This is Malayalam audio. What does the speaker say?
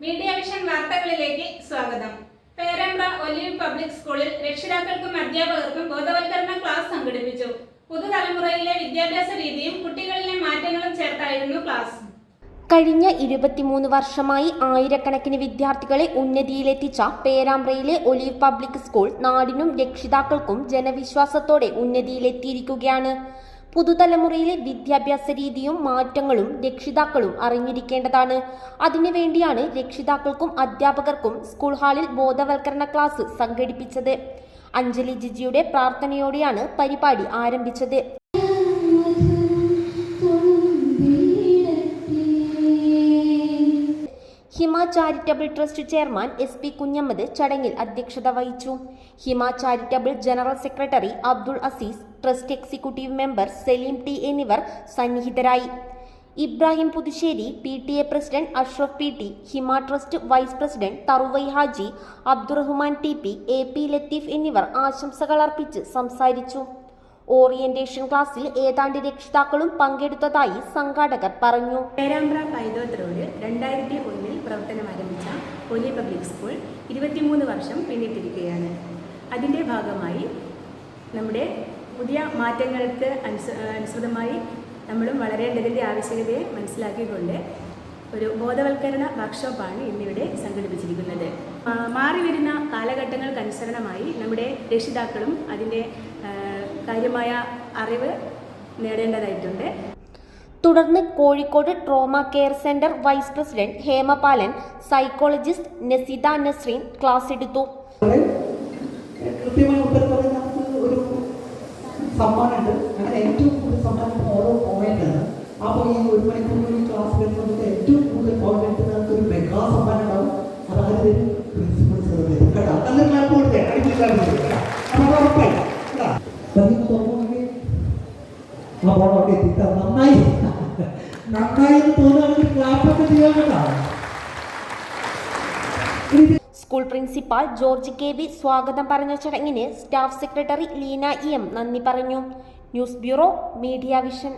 മീഡിയ വിഷൻ വാർത്തകളിലേക്ക് സ്വാഗതം. പേരമ്പ്ര ഒലിവ് പബ്ലിക് സ്കൂളിൽ രക്ഷിതാക്കൾക്കും അധ്യാപകർക്കും ബോധവൽക്കരണ ക്ലാസ് സംഘടിപ്പിച്ചു. പുതുതലമുറയിലെ വിദ്യാഭ്യാസ രീതിയും കുട്ടികളിലെ മാറ്റങ്ങളും ചേർത്തായിരുന്നു ക്ലാസ്. കഴിഞ്ഞ ഇരുപത്തിമൂന്ന് വർഷമായി ആയിരക്കണക്കിന് വിദ്യാർത്ഥികളെ ഉന്നതിയിലെത്തിച്ച പേരാമ്പ്രയിലെ ഒലിവ് പബ്ലിക് സ്കൂൾ നാടിനും രക്ഷിതാക്കൾക്കും ജനവിശ്വാസത്തോടെ ഉന്നതിയിലെത്തിയിരിക്കുകയാണ്. പുതുതലമുറയിലെ വിദ്യാഭ്യാസ രീതിയും മാറ്റങ്ങളും രക്ഷിതാക്കളും അറിഞ്ഞിരിക്കേണ്ടതാണ്. അതിനുവേണ്ടിയാണ് രക്ഷിതാക്കൾക്കും അധ്യാപകർക്കും സ്കൂൾ ഹാളിൽ ബോധവൽക്കരണ ക്ലാസ് സംഘടിപ്പിച്ചത്. അഞ്ജലി ജിജിയുടെ പ്രാർത്ഥനയോടെയാണ് പരിപാടി ആരംഭിച്ചത്. Hima charitable trust chairman S P Kunhammad ചടങ്ങിൽ അധ്യക്ഷത വഹിച്ചു. Hima charitable general secretary Abdul Aziz trust executive member Salim T എന്നിവർ സന്നിഹിതരായി. Ibrahim Puthussery P T A president Ashraf P T Hima trust vice president Tharuvai Haji Abdurahman T P A P Latheef എന്നിവർ ആശംസകൾ അർപ്പിച്ച് സംസാരിച്ചു. ഓറിയന്റേഷൻ ക്ലാസ്സിൽ ഏതാണ്ട് രക്ഷിതാക്കളും പങ്കെടുത്തതായി സംഘാടകർ പറഞ്ഞു. പേരാമ്പ്ര പൈതോത് റോഡ് രണ്ടായിരത്തി ഒന്നിൽ പ്രവർത്തനം ആരംഭിച്ച ഒലി പബ്ലിക് സ്കൂൾ ഇരുപത്തിമൂന്ന് വർഷം പിന്നിട്ടിരിക്കുകയാണ്. അതിന്റെ ഭാഗമായി നമ്മുടെ പുതിയ മാറ്റങ്ങൾക്ക് അനുസ അനുസൃതമായി നമ്മളും വളരേണ്ടതിന്റെ ആവശ്യകതയെ മനസ്സിലാക്കിക്കൊണ്ട് ഒരു ബോധവൽക്കരണ വർക്ക്ഷോപ്പാണ് ഇന്നിവിടെ സംഘടിപ്പിച്ചിരിക്കുന്നത്. മാറി വരുന്ന കാലഘട്ടങ്ങൾക്കനുസരണമായി നമ്മുടെ രക്ഷിതാക്കളും അതിന്റെ കാര്യമായ അറിവ് നേടേണ്ടതായിട്ടുണ്ട്. തുടർന്ന് Kozhikode trauma care centre vice president Hemapalan psychologist Naseeda Nasreen class എടുത്തു. സമ്മാനമുണ്ട്. അങ്ങനെ ഏറ്റവും കൂടുതൽ സമ്മാനം ഓരോ പോയിന്റാണ് അപ്പോൾ ഈ ഒരു മണിക്കൂർ കേട്ടോ പതിവ് തുറന്നുകൊണ്ടെങ്കിൽ ആ പോണം അവിടെ എത്തിക്കാം നന്നായി നന്നായി എന്ന് തോന്നുകയാണെങ്കിൽ ക്ലാപ്പൊക്കെ കേട്ടോ school principal George K V സ്വാഗതം പറഞ്ഞ ചടങ്ങിന് staff secretary Leena E M നന്ദി പറഞ്ഞു ന്യൂസ് ബ്യൂറോ മീഡിയ വിഷൻ